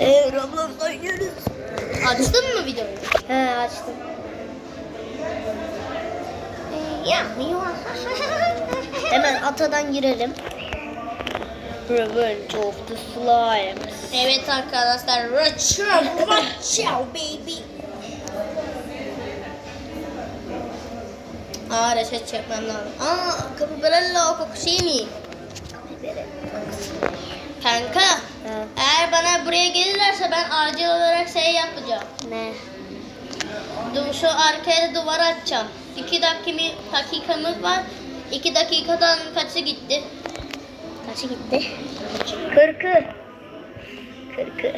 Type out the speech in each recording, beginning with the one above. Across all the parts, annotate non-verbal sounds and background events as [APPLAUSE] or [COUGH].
Ee, Roblox oynuyoruz. Açtın mı videoyu? He açtım. Ya. [LAUGHS] Hemen atadan girelim. Revenge of the Slimes. Evet arkadaşlar. Rachel, Rachel baby. Aa reset çekmem lazım. Aa Capibarella o koku şey mi? Kanka. Ha, Eğer bana buraya gelirlerse ben acil olarak şey yapacağım. ne? Du- Şu arkaya da duvar açacağım. İki dakika, dakikamız var. İki dakikadan kaçı gitti? Kaçı gitti? Kırkı. Kırkı.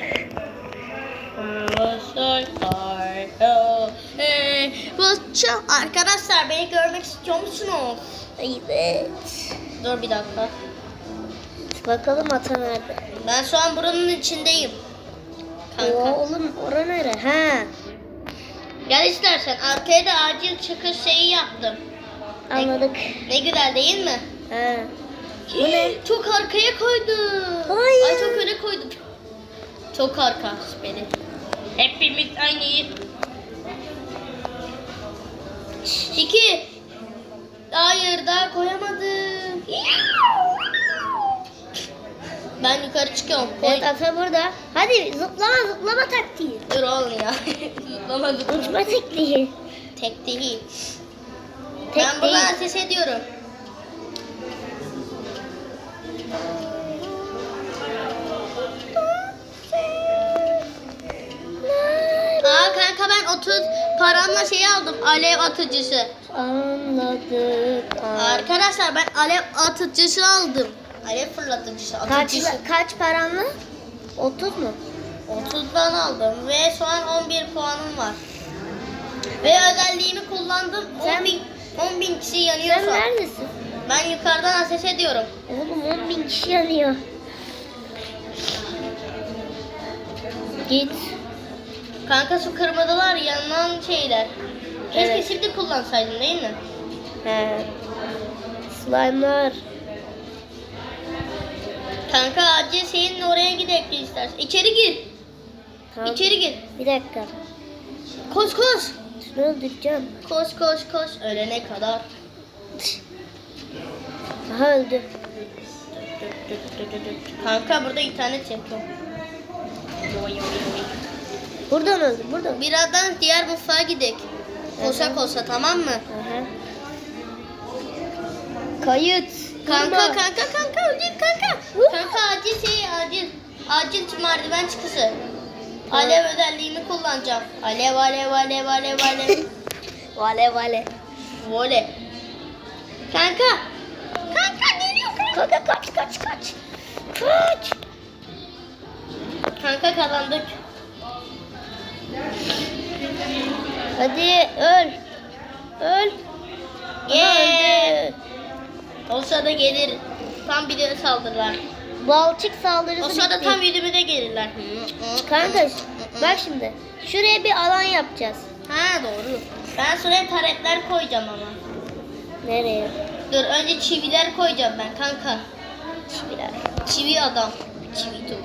Arkadaşlar beni görmek istiyor musunuz? Evet. Dur bir dakika. Bakalım ata nerede? Ben şu an buranın içindeyim. Kanka. Oo, oğlum ora nere? Ha. Gel istersen. Arkaya da acil çıkış şeyi yaptım. Anladık. Ne güzel değil mi? Ha. Bu ne? Çok arkaya koydum. Hayır. Ay çok öne koydum. Çok arka beni. Hepimiz aynıyız. İki. Hayır daha koyamadım. Ben yukarı çıkıyorum. Koy. Evet ata burada. Hadi zıplama zıplama taktiği. Dur oğlum ya. [LAUGHS] Zıplama zıplama. Uçma tekniği. Tek değil. Tek ben buradan değil. ateş ediyorum. Aa kanka ben 30 paramla şey aldım. Alev atıcısı. Anladık. Arkadaşlar ben alev atıcısı aldım. Alev fırlatıcısı. Kaç, Atıcısı. kaç paranla? 30 mu? 30'dan aldım ve şu an 11 puanım var. Ve özelliğimi kullandım. Sen- 10 bin, 10 bin kişi yanıyor Sen şu an. neredesin? Ben yukarıdan ateş ediyorum. Oğlum 10 bin kişi yanıyor. Git. Kanka şu kırmızılar yanan şeyler. Keşke Evet. şimdi kullansaydın değil mi? He. Slime'lar. Kanka acil senin oraya gidelim istersen. İçeri gir. Tamam. İçeri gir. Bir dakika. Koş koş. Şunu öldüreceğim. Koş koş koş. Ölene kadar. Aha öldü. Kanka burada internet çekiyor. Buradan öldü. Buradan. Birazdan diğer mutfağa gidelim. Koşa koşa tamam mı? Aha. Kayıt. Kanka kanka kanka ölecek kanka. Kanka acil şey acil. Acil merdiven çıkışı. Alev özelliğimi kullanacağım. Alev alev alev alev alev. [LAUGHS] Vale vale. Vole. Kanka. Kanka geliyor kanka. Kanka kaç kaç kaç. Kaç. Kanka kazandık. Hadi öl. Öl. Aha, Yeah. öldü. O sırada gelir. Tam bir de saldırırlar. Balçık saldırısı O sırada bitti. tam yüzümüze gelirler. Kanka bak şimdi. Şuraya bir alan yapacağız. Ha doğru. Ben şuraya taretler koyacağım ama. Nereye? Dur önce çiviler koyacağım ben kanka. Çiviler. Çivi adam. Çivi top.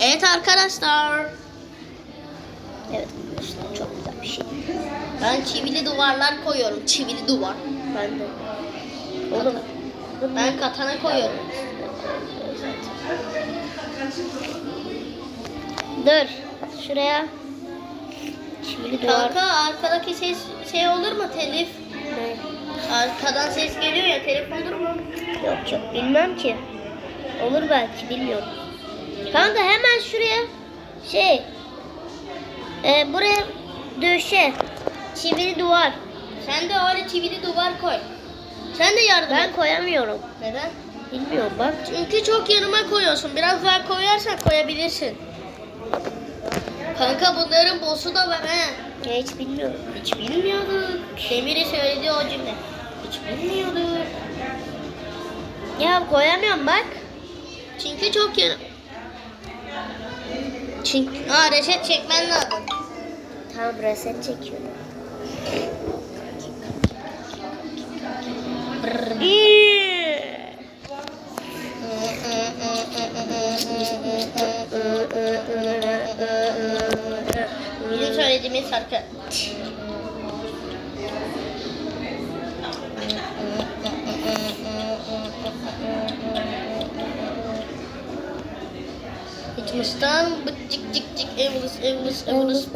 Evet arkadaşlar. Evet arkadaşlar çok. Ben çivili duvarlar koyuyorum. Çivili duvar. Ben de. Oğlum. Ben katana koyuyorum. Dur. Şuraya. Çivili duvar. Kanka arkadaki ses şey olur mu telif? Ne? Arkadan ses geliyor ya telif olur mu? Yok yok bilmem ki. Olur belki bilmiyorum. Kanka hemen şuraya şey e, buraya döşe çivili duvar. Sen de öyle çivili duvar koy. Sen de yardım Ben et. koyamıyorum. Neden? Bilmiyorum bak. Çünkü çok yanıma koyuyorsun. Biraz daha koyarsan koyabilirsin. Kanka bunların boss'u da var he. Ya hiç bilmiyorum. Hiç bilmiyorduk. Demir'i söyledi o cümle. Hiç bilmiyorduk. Ya koyamıyorum bak. Çünkü çok yanım. Çünkü... Aa reset çekmen lazım. Tamam reset çekiyorum. Bizim söylediğimiz şarkı. Hikmistan bıcık cik cik evlis evlis evlis.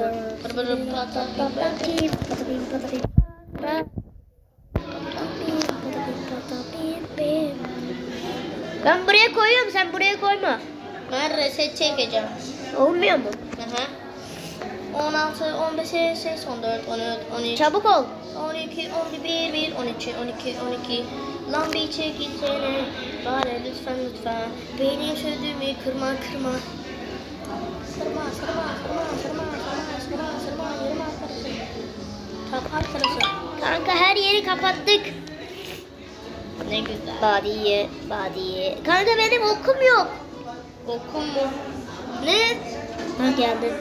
Patatim patatim patatim. Koyuyorum sen buraya koyma. Ben reset çekeceğim. Olmuyor mu? Aha. 16, 15, 16, 14, 13, 13, Çabuk ol. 12, 11, 1, 12, 12, 12. Lan bir çekilsene. Bari lütfen lütfen. Benim sözümü kırma kırma. Sırma sırma sırma sırma sırma sırma sırma. Tap arkadaşım. Kanka her yeri kapattık. Ne güzel. Badiye, badiye. Kanka benim okum yok. Okum mu? Ne? Ha geldi.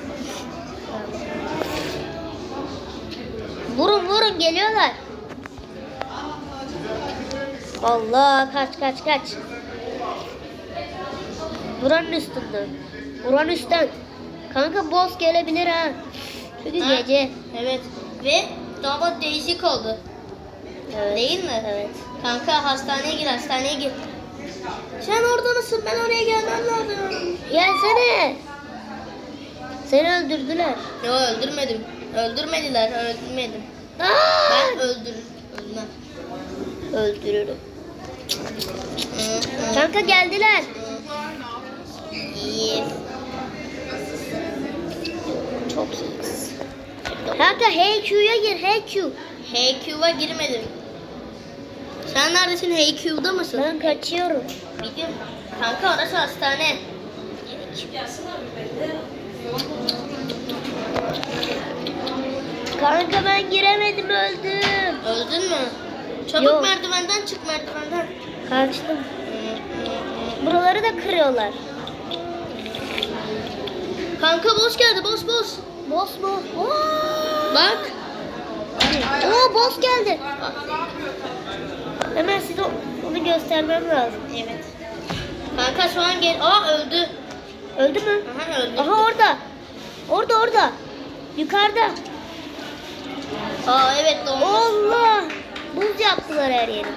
Vurun vurun geliyorlar. Allah kaç kaç kaç. Buranın üstünden. Buranın üstten. Kanka boss gelebilir ha. Çünkü Ha? gece. Evet. Ve damat değişik oldu. Evet. Değil mi? Evet. Kanka hastaneye gir hastaneye gir. Sen orada mısın? Ben oraya gelmem lazım. Gelsene. Seni öldürdüler. Yo öldürmedim. Öldürmediler. Öldürmedim. Aa! Ben öldürürüm. Öldürmem. Öldürürüm. Kanka geldiler. İyi. Çok iyiyiz. Kanka hey Q'ya gir hey Q. HQ'ya girmedim. Sen neredesin? HQ'da mısın? Ben kaçıyorum. Biliyorum. Kanka orası hastane. Kanka ben giremedim öldüm. Öldün mü? Çabuk Yok. merdivenden çık merdivenden. Kaçtım. Buraları da kırıyorlar. Kanka boss geldi boss boss. Boss? Oo! Bak. Boss geldi. Hemen size onu göstermem lazım. Evet. Kanka şu an gel. Aa öldü. Öldü mü? Aha öldü. Aha orada. Orada orada. Yukarıda. Aa evet doğmuş. Allah. Buz yaptılar her yeri.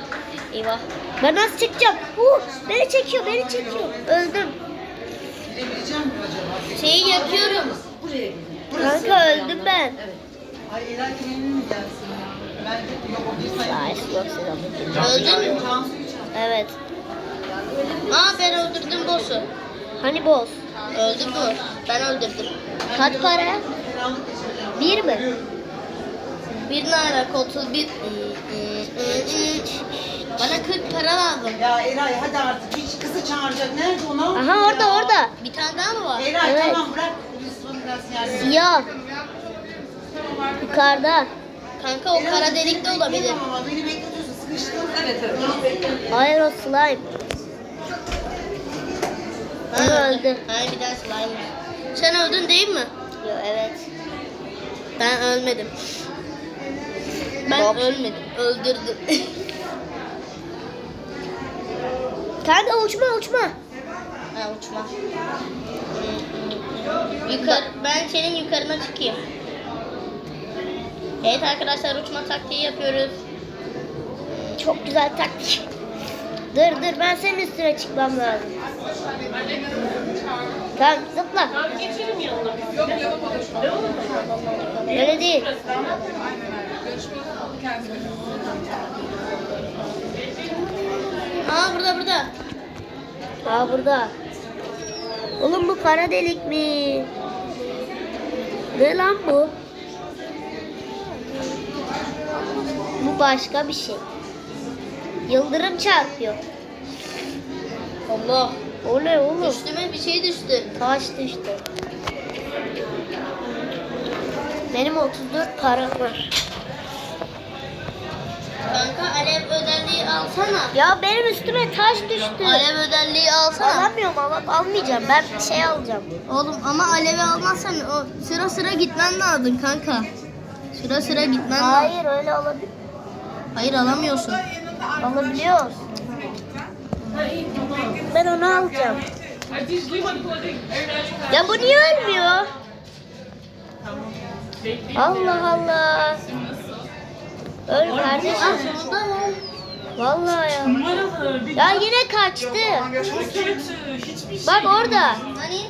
Eyvah. Ben nasıl çıkacağım? Uh, beni çekiyor, beni çekiyor. Öldüm. Mi acaba? Şeyi yapıyorum. Buraya. Kanka öldüm ben. Evet. Ay Kemal'in mi gelsin yok bir selam. Öldün mü? Evet. Aa ben öldürdüm boss'u. Hani boss? Öldü bu. Ben öldürdüm. Kaç para? Bir mi? Bir naira 31. Bana 40 para lazım. Ya Eray hadi artık hiç kızı çağıracak. Nerede o? Ne yapıyor Aha orada ya? orada. Bir tane daha mı var? Eray Evet. tamam bırak. Biraz yani. Siyah. Yukarıda. Kanka o kara delik de olabilir. Ama beni bekletiyorsun. Sıkıştım. Evet evet. Hayır o slime. Ha, Ama öldü. Hayır bir daha slime. Sen öldün değil mi? Yo, evet. Ben ölmedim. Ben Yok. ölmedim. Öldürdüm. Kanka uçma uçma. ha uçma. Yukarı, ben senin yukarına çıkayım. Evet arkadaşlar uçma taktiği yapıyoruz. Çok güzel taktik. [LAUGHS] Dur dur ben senin üstüne çıkmam lazım. Tamam zıpla. Öyle değil. Aa burada burada. Aa burada. Oğlum bu kara delik mi? Ne lan bu? Bu başka bir şey. Yıldırım çarpıyor. Allah. O ne oğlum? Üstüme bir şey düştü. Taş düştü. Benim 34 param var. Kanka alev özelliği alsana. Ya benim üstüme taş düştü. Alev özelliği alsana. Alamıyorum ama almayacağım. Ben şey alacağım. Oğlum ama alevi almazsan o sıra sıra gitmen lazım kanka. Sıra sıra gitmen lazım. Hayır öyle olabilir. Hayır alamıyorsun. Alabiliyoruz. Ben onu alacağım. Ya bu niye ölmüyor? Allah Allah. Öl kardeşim. Mı? Vallahi ya. Ya yine kaçtı. Bak orada. Hani?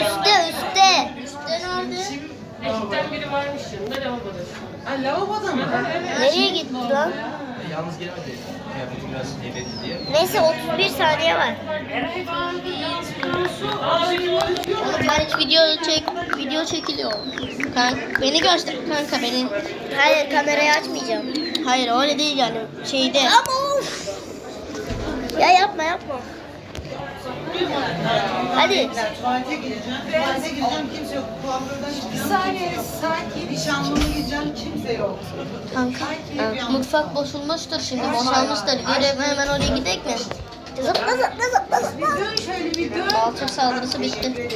Üstte üstte. Üstte nerede? Ekipten biri varmış yanında lavaboda. Ha lavaboda mı? Nereye gitti lan? Yalnız gelemedi. Kıyafeti biraz heybetli diye. Neyse 31 saniye var. Oğlum ben hiç video çek video çekiliyor. Kanka beni göster kanka beni. Hayır kamerayı açmayacağım. Hayır öyle değil yani şeyde. Ama of. Ya yapma yapma. Hadi. Tuvalete gireceğim. Tuvalete gireceğim kimse yok. Kuaförden. Bir saniye sakin. Nişanlıma gideceğim kimse yok. Kanka ha, mutfak boşulmuştur şimdi boşalmıştır. Görev hemen oraya gidelim mi? Zıpla zıpla zıpla Bir zıpla. dön şöyle bir dön. Balta saldırısı bitti.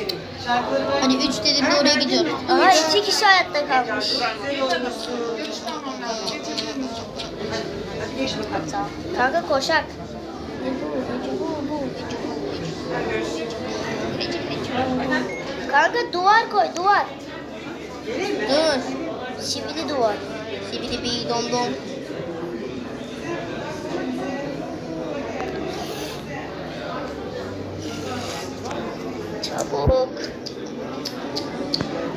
Hadi 3 dediğimde oraya gidiyoruz. Aha iki kişi hayatta kalmış. güzel olmuşsun. Hadi geç bakalım. Kanka koşak. Kanka duvar koy duvar. Dur. Şivili duvar. Sibidi bi dom dom. Çabuk.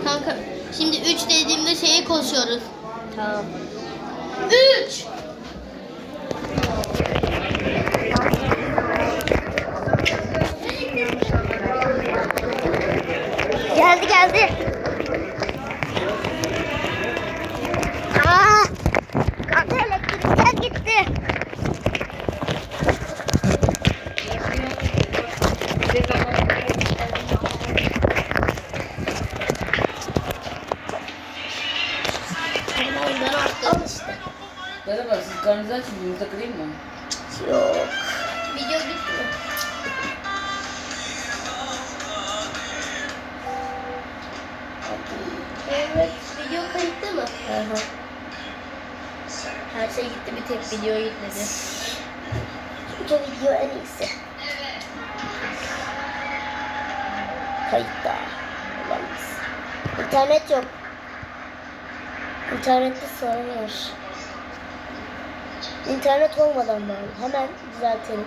Kanka şimdi 3 dediğimde şeye koşuyoruz. Tamam. 3. ben attım. Merhaba, siz karnınızı açın, yumurta kırayım mı? Yok. Video bitti? Evet, video kayıtta mı? Aha. Her şey gitti bir tek video gitmedi. Bu video en iyisi. Kayıtta. Olamaz. İnternet yok. İnternette sorun var. İnternet olmadan bağlı. Hemen düzeltelim.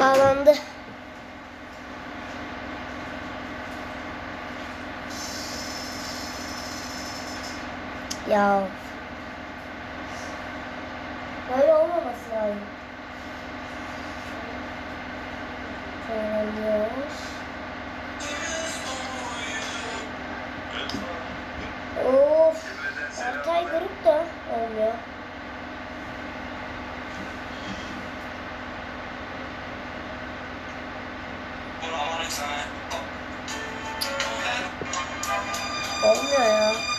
Bağlandı. Ya. Böyle olmaması lazım. Söyleniyor. Of. Ertay grup da olmuyor. Olmuyor ya.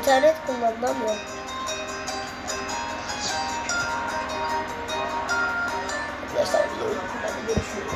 İnternet kullanılamıyor. Arkadaşlar videoyu görüşürüz.